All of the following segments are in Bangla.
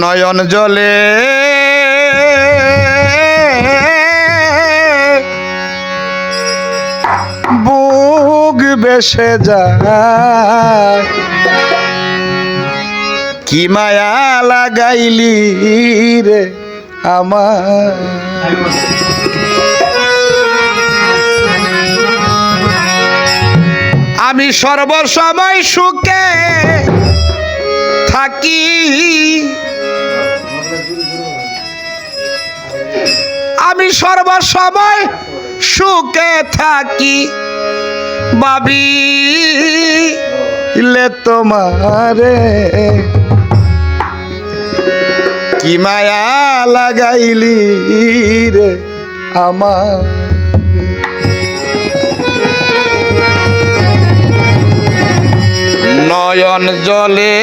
নয়ন জলে। বুক বেসে যায়। কি মায়া লাগাইলি রে আমার আমি সর্বসময় সুখে থাকি। আমি সর্বসময় সুখে থাকি। বাবি লে তোমারে কি মায়া লাগাইলি রে আমার নয়ন জলে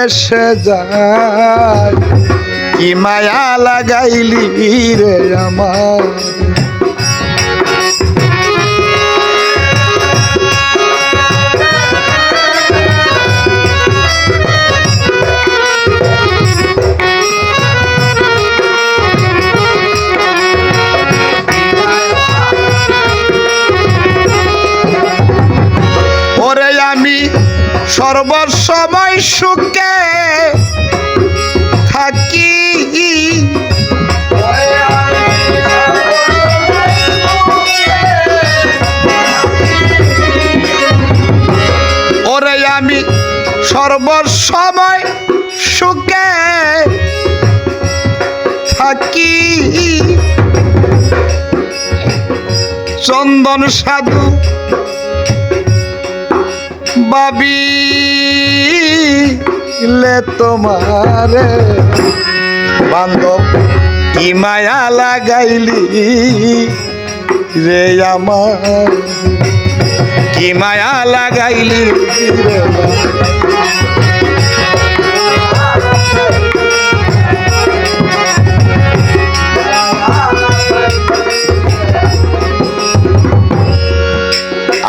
বেসে যায়। কি মায়া লাগাইলি রে আমার? ওরে সর্বসময় সুখে থাকি। ওরে আমি সর্বসময় সুখে থাকি। চন্দন সাধু বাবি লে তোমারে। বান্ধব, কি মায়া লাগাইলি রে আমার? কি মায়া লাগাইলি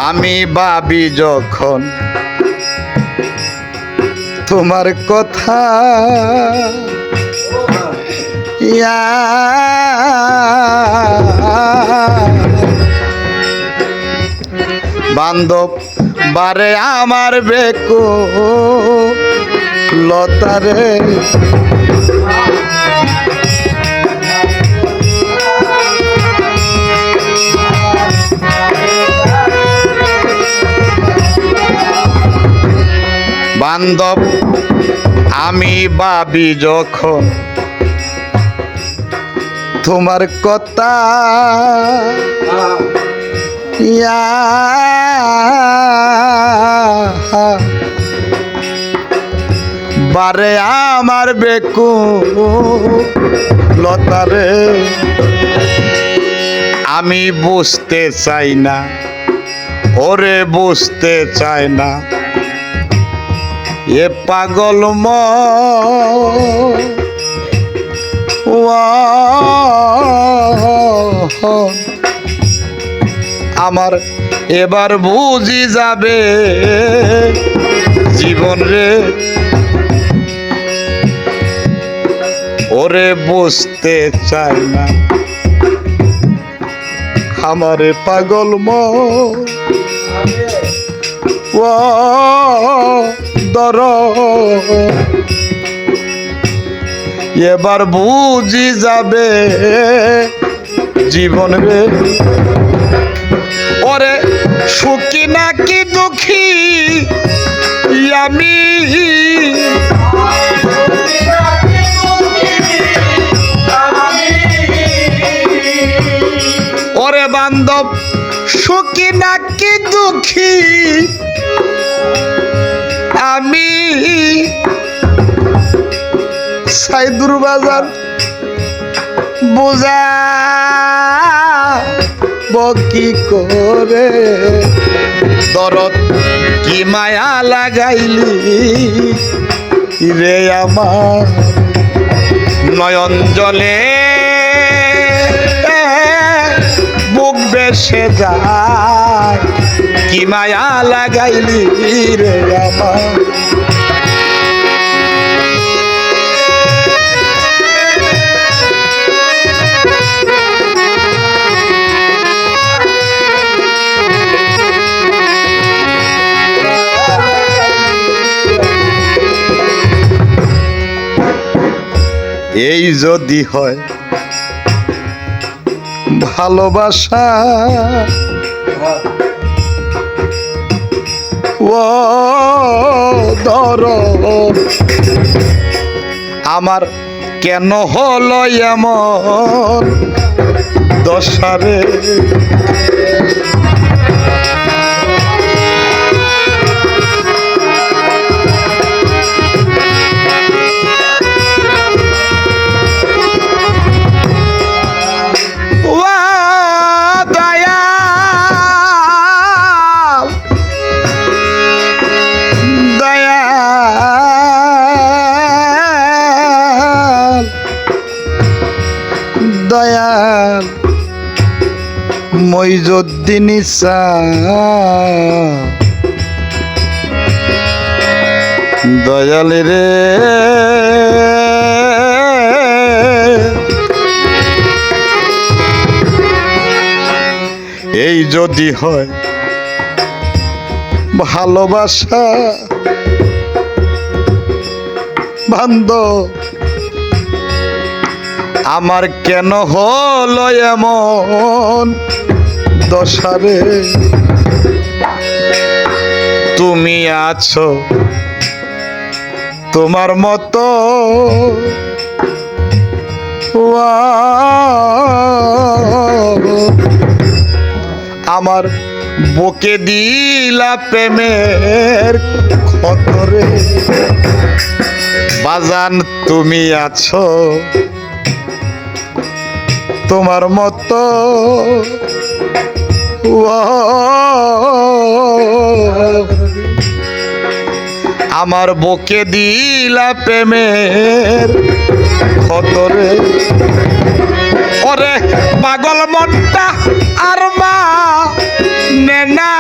আমি ভাবি যখন তোমার কথা ইয়া বান্ধব বারে আমার বেকো লতারে বান্ধব, আমি ভাবি যখন তোমার কথা ইয়া বারে আমার বেকু লতারে আমি বুঝতে চাই না, ওরে বুঝতে চাই না। এ পাগল ম আমার এবার বুঝি যাবে জীবন রে। ওরে বুঝতে চাই না। আমারে পাগল মা ও দর এবার বুঝি যাবে জীবন রে। ওরে সুখী নাকি দুঃখী? আমি ওরে বান্ধব, সুখী নাকি দুঃখী? আমি সাইদুর বাজার বোঝা কি করে? দরদ কি মায়া লাগাইলি রে আমার? নয়ন জলে বুক বেসে যায়। কি মায়া লাগাইলি রে আমার? এই যদি হয় ভালোবাসা দর আমার কেন হলো এমন দশারে মইজুদ্দিন দয়াল রে। এই যদি হয় ভালোবাসা বান্ধব আমার কেন হলো এমন? দশারে। তুমি আছো তোমার মতো। আমার বুকে দিলা প্রেমের খতরে। বাজান তুমি আছো তোমার মতো। আমার বুকে দিলা প্রেমের খতরে। ওরে পাগল মনটা আর মা নেনা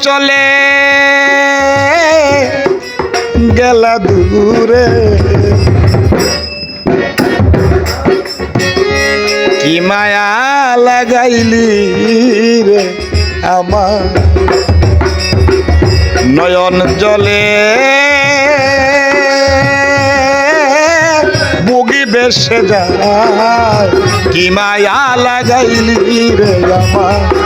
চলে। গেলা দূরে। কি মায়া লাগাইলি রে আমার? নয়ন জলে। বুগি বেসে যায়। কি মায়া লাগাইলি রে আমার?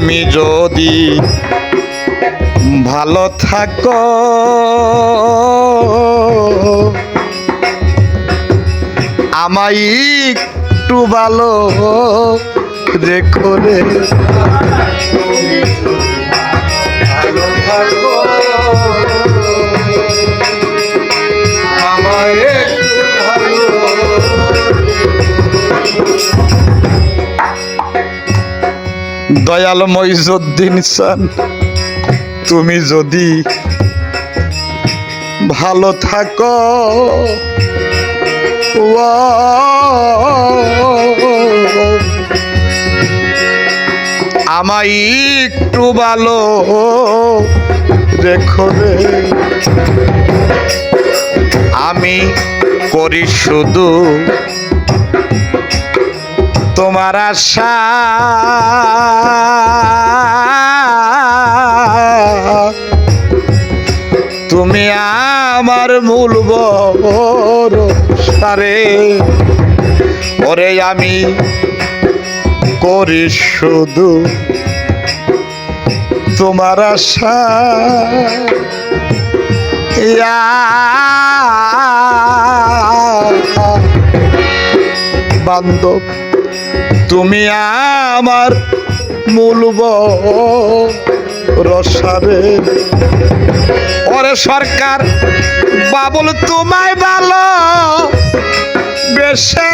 তুমি যদি ভালো থাকো আমায় একটু ভালো রেখো রে। আমায় দয়াল মইজুদ্দিন সান তুমি যদি ভালো থাকো আমায় একটু ভালো রেখো রে। আমি করি শুধু তোমার আশা। তুমি আমার মূল সারে ওরে আমি করি শুধু তোমার আশা। ইয়া। বান্ধব তুমি আমার মূলব রসারে ওরে সরকার বাবুল তোমায় ভালো বেশে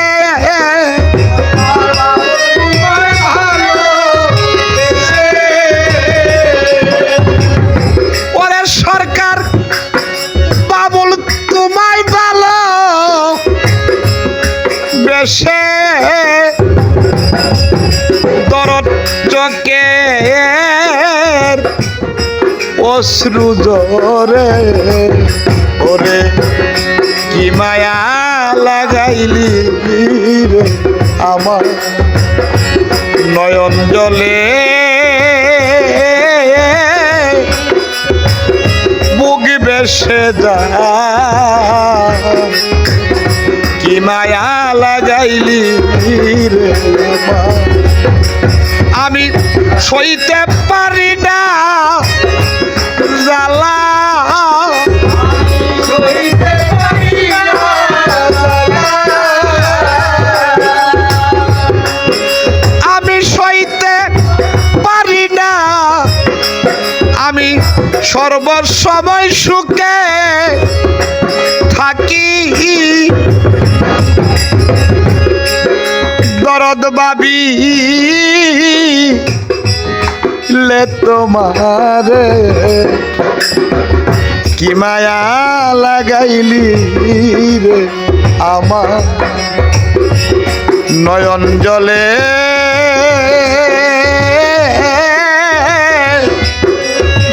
অশ্রু জরে। ওরে, কি মায়া লাগাইলি রে আমার নয়ন জলে? বুক বেসে যায় কি মায়া লাগাইলি রে আমার? আমি সইতে পারি না জ্বালা। আমি সইতে পারি না আমি সর্বসময় সুখে থাকি। দরদ বাবি লে তোমারে। কি মায়া লাগাইলি রে আমার? নয়ন জলে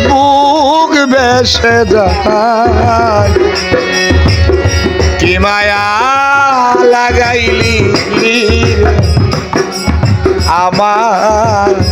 বুক বেসে যায়। কি মায়া লাগাইলি আমার?